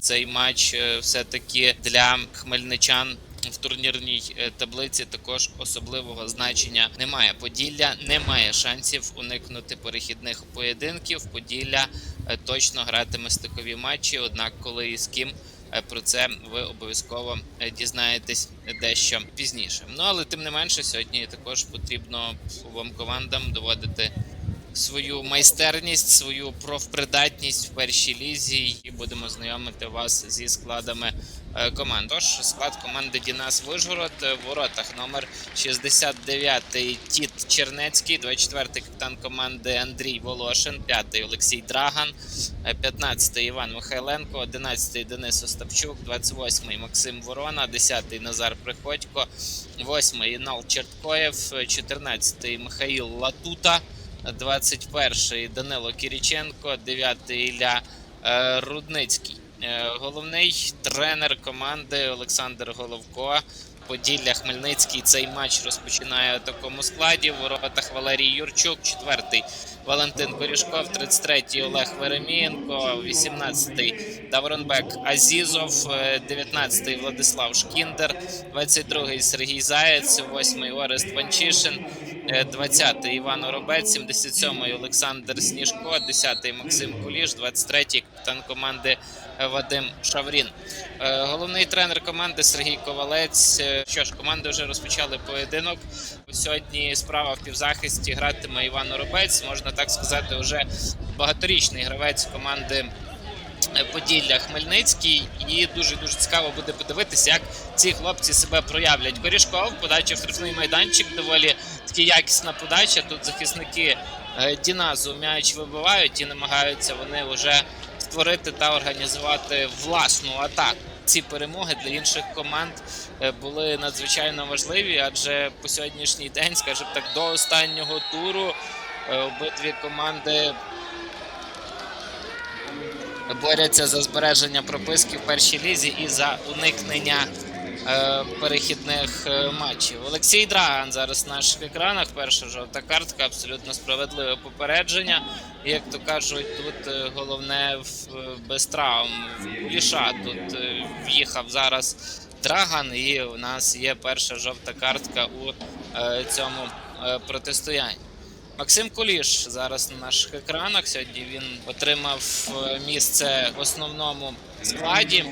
цей матч е, все-таки для хмельничан. В турнірній е, таблиці також особливого значення немає. Поділля не має шансів уникнути перехідних поєдинків. Поділля е, точно гратиме стикові матчі. Однак, коли і з ким про це ви обов'язково дізнаєтесь дещо пізніше. Ну але тим не менше, сьогодні також потрібно обом командам доводити свою майстерність, свою профпридатність в першій лізі, і будемо знайомити вас зі складами е, команд. Тож склад команди Дінас Вижгород е, в воротах номер 69 Тіт Чернецький, 24-й капітан команди Андрій Волошин, 5-й Олексій Драган, 15-й Іван Михайленко, 11-й Денис Остапчук, 28-й Максим Ворона, 10-й Назар Приходько, 8-й Інал Черткоєв, 14-й Михаїл Латута. 21-й Данило Кіріченко, 9-й Ілля е, Рудницький. Е, Головний тренер команди Олександр Головко. Поділля Хмельницький цей матч розпочинає у такому складі. В воротах Валерій Юрчук, 4-й Валентин Корішков, 33-й Олег Веремієнко, 18-й Давронбек Азізов, е, 19-й Владислав Шкіндер, 22-й Сергій Заєць, 8-й Орест Панчишин, е, 20-й Іван Оробець, 77-й Олександр Сніжко, 10-й Максим Куліш, 23-й капітан команди е, Вадим Шаврін. Е, Головний тренер команди Сергій Ковалець. Е, Що ж, команди вже розпочали поєдинок. Сьогодні справа в півзахисті гратиме Іван Оробець, можна так сказати, вже багаторічний гравець команди. е, Поділля Хмельницький, і дуже дуже цікаво буде подивитися, як ці хлопці себе проявлять. Корішков, подача в штрафний майданчик, доволі таки якісна подача. Тут захисники е, Діназу м'яч вибивають і намагаються вони вже створити та організувати власну атаку. Ці перемоги для інших команд е, були надзвичайно важливі, адже по сьогоднішній день, скажімо так, до останнього туру е, обидві команди борються за збереження прописки в першій лізі і за уникнення е, перехідних е, матчів. Олексій Драган зараз на наших екранах. Перша жовта картка, абсолютно справедливе попередження. Як то кажуть, тут е, головне в, без травм. В Куліша тут в'їхав зараз Драган, і у нас є перша жовта картка у цьому протистоянні. Максим Куліш зараз на наших екранах. Сьогодні він отримав місце в основному складі.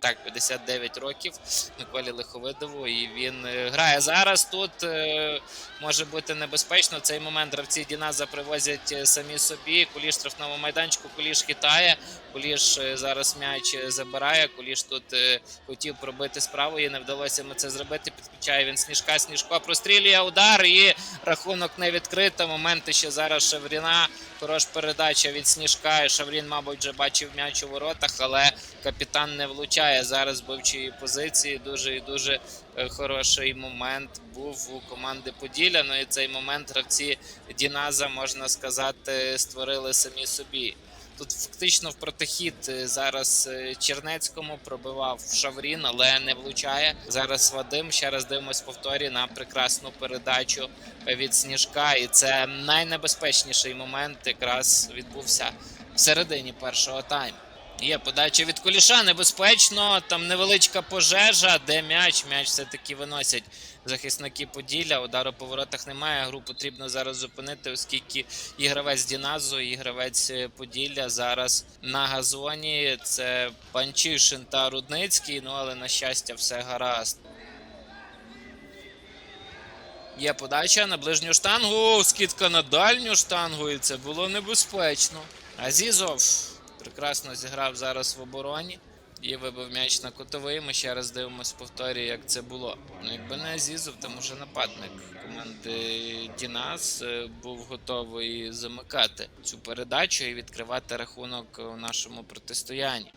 Так, 59 років Миколі Лиховидову, і він е, грає зараз. Тут е, може бути небезпечно. В цей момент гравці Діназа привозять е, самі собі. Куліш штрафному майданчику, Куліш хитає. Куліш зараз м'яч забирає. Куліш тут хотів пробити справу, і не вдалося йому це зробити. Підключає він сніжка. Сніжко прострілює удар, і рахунок не відкрито. Моменти ще зараз Шевріна. Хорош передача від сніжка. Шаврін, мабуть, вже бачив м'яч у воротах, але капітан не влучає зараз з бивчої позиції. Дуже і дуже е, хороший момент був у команди Поділля. Ну і цей момент гравці Діназа, можна сказати, створили самі собі. Тут фактично в протихід е, зараз е, Чернецькому пробивав Шаврін, але не влучає. Зараз Вадим. Ще раз дивимось повторі на прекрасну передачу від Сніжка. І це найнебезпечніший момент якраз відбувся в середині першого тайму. Є подача від Куліша, небезпечно. Там невеличка пожежа, де м'яч. М'яч все-таки виносять захисники Поділля. Удару по воротах немає. Гру потрібно зараз зупинити, оскільки і гравець Діназу, і гравець е, Поділля зараз на газоні. Це Панчишин та Рудницький. Ну але на щастя, все гаразд. Є подача на ближню штангу, скидка на дальню штангу, і це було небезпечно. Азізов прекрасно зіграв зараз в обороні і вибив м'яч на кутовий. Ми ще раз дивимося повторі, як це було. Ну, якби не Азізов, там уже нападник команди Дінас е, був готовий замикати цю передачу і відкривати рахунок у нашому протистоянні.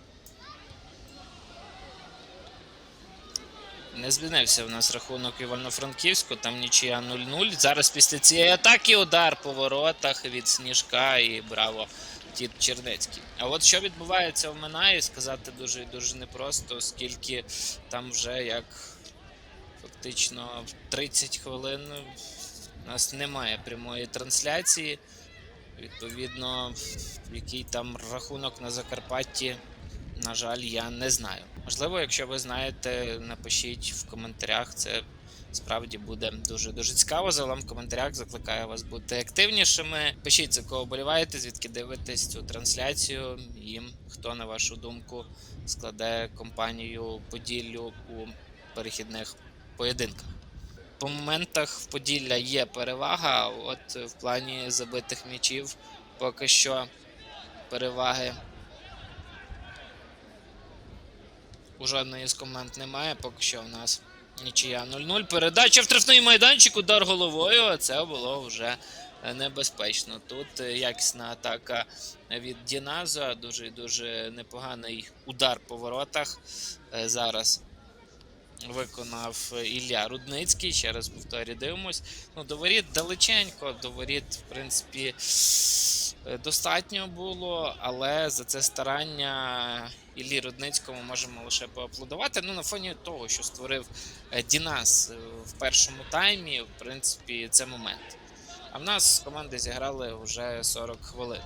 Не змінився в нас рахунок Івано-Франківську, там нічия 0-0. Зараз після цієї атаки удар по воротах від Сніжка і браво Тіт Чернецький. А от що відбувається в Минаї, сказати дуже дуже непросто, оскільки там вже як фактично 30 хвилин у нас немає прямої трансляції. Відповідно, який там рахунок на Закарпатті на жаль, я не знаю. Можливо, якщо ви знаєте, напишіть в коментарях. Це справді буде дуже дуже цікаво. Загалом в коментарях закликаю вас бути активнішими. Пишіть за кого боліваєте, звідки дивитесь цю трансляцію, і хто на вашу думку складе компанію Поділлю у перехідних поєдинках. По моментах в Поділля є перевага. От в плані забитих м'ячів поки що переваги у жодної з команд немає. Поки що у нас нічия 0-0. Передача в штрафний майданчик, удар головою. а Це було вже е, небезпечно. Тут е, якісна атака від Діназа. Дуже дуже непоганий удар по воротах. Е, Зараз виконав Ілля Рудницький. Ще раз повторю, дивимось. Ну, до далеченько, до воріт, в принципі, достатньо було, але за це старання Іллі Рудницькому можемо лише поаплодувати. Ну, на фоні того, що створив е, Дінас е, в першому таймі, в принципі, це момент. А в нас команди зіграли вже 40 хвилин.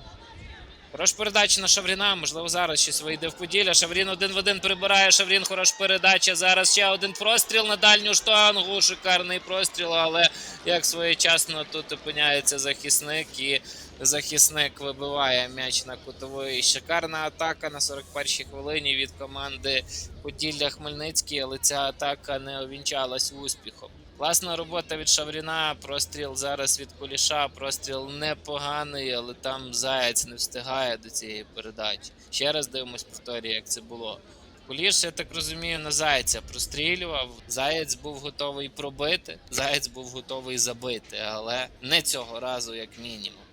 Хорош передача на Шавріна. Можливо, зараз щось вийде в Поділля. Шаврін один в один прибирає. Шаврін хорош передача. Зараз ще один простріл на дальню штангу. Шикарний простріл, але як своєчасно тут опиняється захисник і захисник вибиває м'яч на кутовий. Шикарна атака на 41-й хвилині від команди Поділля Хмельницький, але ця атака не увінчалась успіхом. Класна робота від Шавріна. Простріл зараз від Куліша. Простріл непоганий, але там Заєць не встигає до цієї передачі. Ще раз дивимось повторюю, як це було. Куліш, я так розумію, на Зайця прострілював. Заєць був готовий пробити, Заєць був готовий забити, але не цього разу, як мінімум.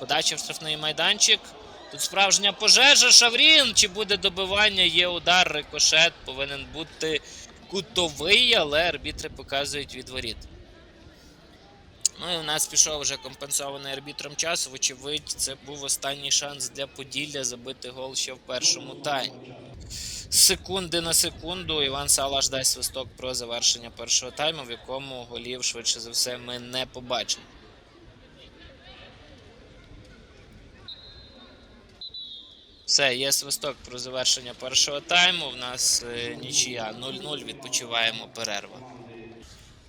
Подача в штрафний майданчик. Тут справжня пожежа. Шаврін. Чи буде добивання? Є удар, рикошет. Повинен бути кутовий, але арбітри показують відворіт. Ну і у нас пішов вже компенсований арбітром час. Вочевидь, це був останній шанс для Поділля забити гол ще в першому таймі. Секунди на секунду Іван Салаш дасть свисток про завершення першого тайму, в якому голів швидше за все ми не побачимо. Все, є свисток про завершення першого тайму. В нас е, нічия 0-0, відпочиваємо перерва.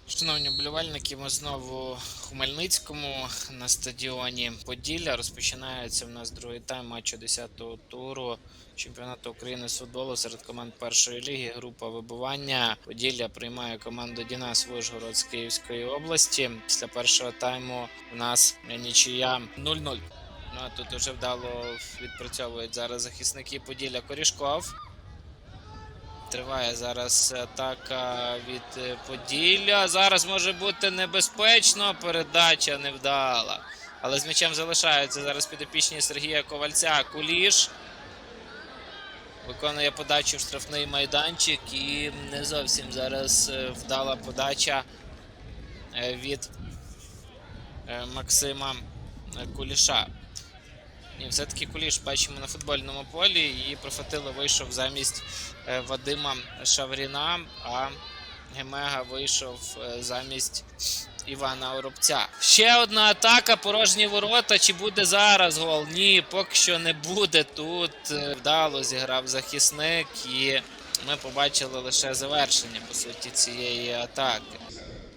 Шановні вболівальники, ми знову в Хмельницькому на стадіоні Поділля. Розпочинається в нас другий тайм матчу 10-го туру чемпіонату України з футболу серед команд першої ліги. Група вибивання. Поділля приймає команду Дінас Вишгород з Київської області. Після першого тайму у нас нічия 0-0. Ну а тут вже вдало відпрацьовують зараз захисники Поділля Корішков. Триває зараз атака від Поділля. Зараз може бути небезпечно. Передача невдала. Але з м'ячем залишаються зараз підопічні Сергія Ковальця. Куліш. Виконує подачу в штрафний майданчик і не зовсім зараз е, вдала подача е, від е, Максима Куліша. Ні, все-таки Куліш бачимо на футбольному полі. І Профатило вийшов замість е, Вадима Шавріна, а Гемега вийшов е, замість Івана Оробця. Ще одна атака, порожні ворота. Чи буде зараз гол? Ні, поки що не буде. Тут е, вдало зіграв захисник, і ми побачили лише завершення по суті цієї атаки.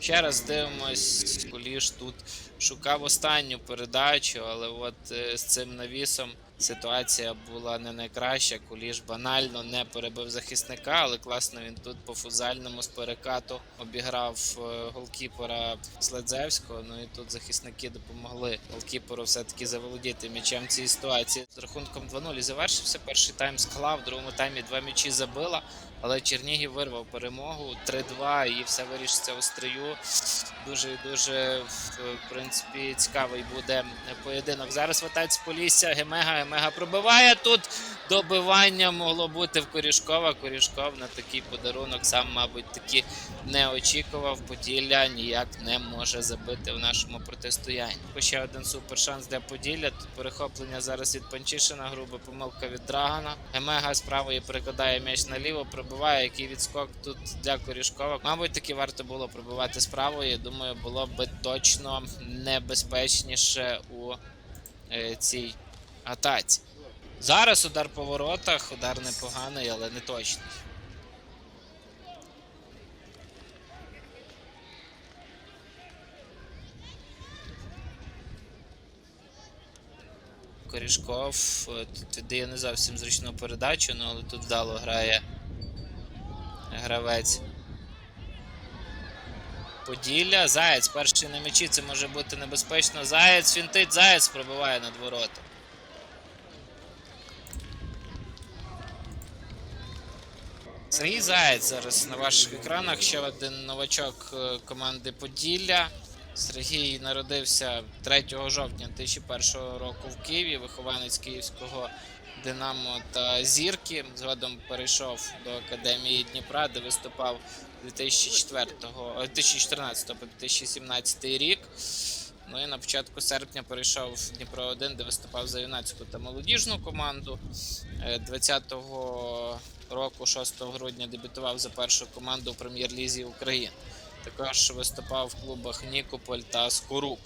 Ще раз дивимось, Куліш тут шукав останню передачу, але от е, з цим навісом ситуація була не найкраща. Куліш банально не перебив захисника, але класно він тут по фузальному з перекату обіграв е, голкіпера Следзевського. Ну і тут захисники допомогли голкіперу все-таки заволодіти м'ячем цій ситуації. З рахунком 2-0 завершився. Перший тайм склав, в другому таймі два м'ячі забила. Але Чернігів вирвав перемогу 3-2 і все вирішиться у стрію. Дуже і дуже в принципі цікавий буде поєдинок. Зараз ватець Полісся, Гемега. Гемега пробиває тут. Добивання могло бути в Корішкова. Корішков на такий подарунок сам, мабуть, таки не очікував. Поділля ніяк не може забити в нашому протистоянні. Ще один супер шанс для Поділля. Тут перехоплення зараз від Панчишина, груба помилка від Драгана. Гемега з правої перекладає м'яч наліво, пробиває. Який відскок тут для Корішкова. Мабуть, таки варто було пробивати з правої. Думаю, було б точно небезпечніше у е, цій атаці. Зараз удар по воротах, удар непоганий, але не точний. Корішков е, тут віддає не зовсім зручну передачу, ну, але тут вдало грає гравець. Поділля, Заєць, перший на м'ячі, це може бути небезпечно. Заєць фінтить, Заєць пробиває над ворота. Сергій Заєць зараз на ваших екранах. Ще один новачок е, команди Поділля. Сергій народився 3 жовтня 2001 року в Києві, вихованець київського Динамо та Зірки. Згодом перейшов до Академії Дніпра, де виступав 2004, е, 2014 по 2017 рік. Ну і на початку серпня перейшов в Дніпро 1, де виступав за юнацьку та молодіжну команду. Е, 20-го року, 6 грудня, дебютував за першу команду у прем'єр-лізі України. Також виступав в клубах Нікополь та Скорук.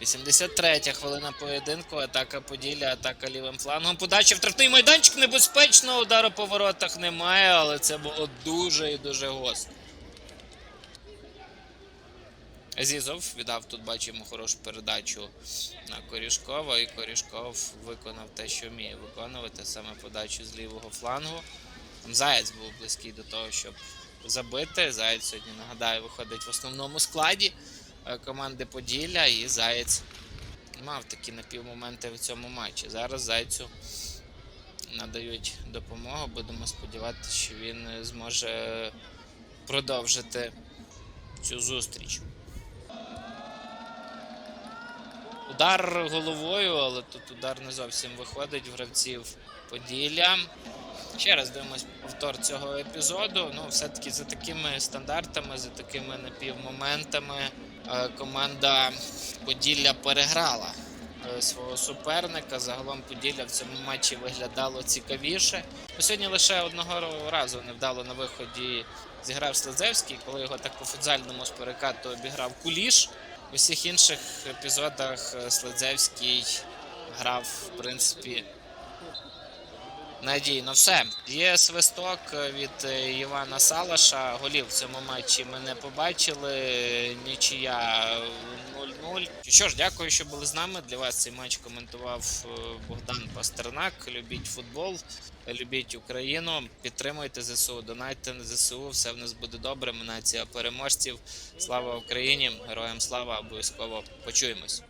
83 хвилина поєдинку. Атака Поділля, атака лівим флангом. Подача в штрафний майданчик небезпечно. Удару по воротах немає, але це було дуже і дуже гостро. Азізов віддав тут, бачимо хорошу передачу на Корішкова, і Корішков виконав те, що вміє виконувати, саме подачу з лівого флангу. Там Заєць був близький до того, щоб забити. Заєць сьогодні, нагадаю, виходить в основному складі команди Поділля, і Заєць мав такі напівмоменти в цьому матчі. Зараз Зайцю надають допомогу. Будемо сподіватися, що він е, зможе продовжити цю зустріч. Удар головою, але тут удар не зовсім виходить в гравців Поділля. Ще раз дивимось повтор цього епізоду. Ну, все-таки за такими стандартами, за такими напівмоментами е, команда Поділля переграла е, свого суперника. Загалом Поділля в цьому матчі виглядало цікавіше. Ну, Сьогодні лише одного разу невдало на виході зіграв Слезевський, коли його так по футзальному з перекату обіграв Куліш. У всіх інших епізодах е, Следзевський грав, в принципі, надійно. Все. Є свисток від е, Івана Салаша. Голів в цьому матчі ми не побачили. Нічия 0-0. Що ж, дякую, що були з нами. Для вас цей матч коментував е, Богдан Пастернак. Любіть футбол, любіть Україну. Підтримуйте ЗСУ, донайте на ЗСУ. Все в нас буде добре. Ми нація переможців. Слава Україні! Героям слава! Обов'язково почуємось.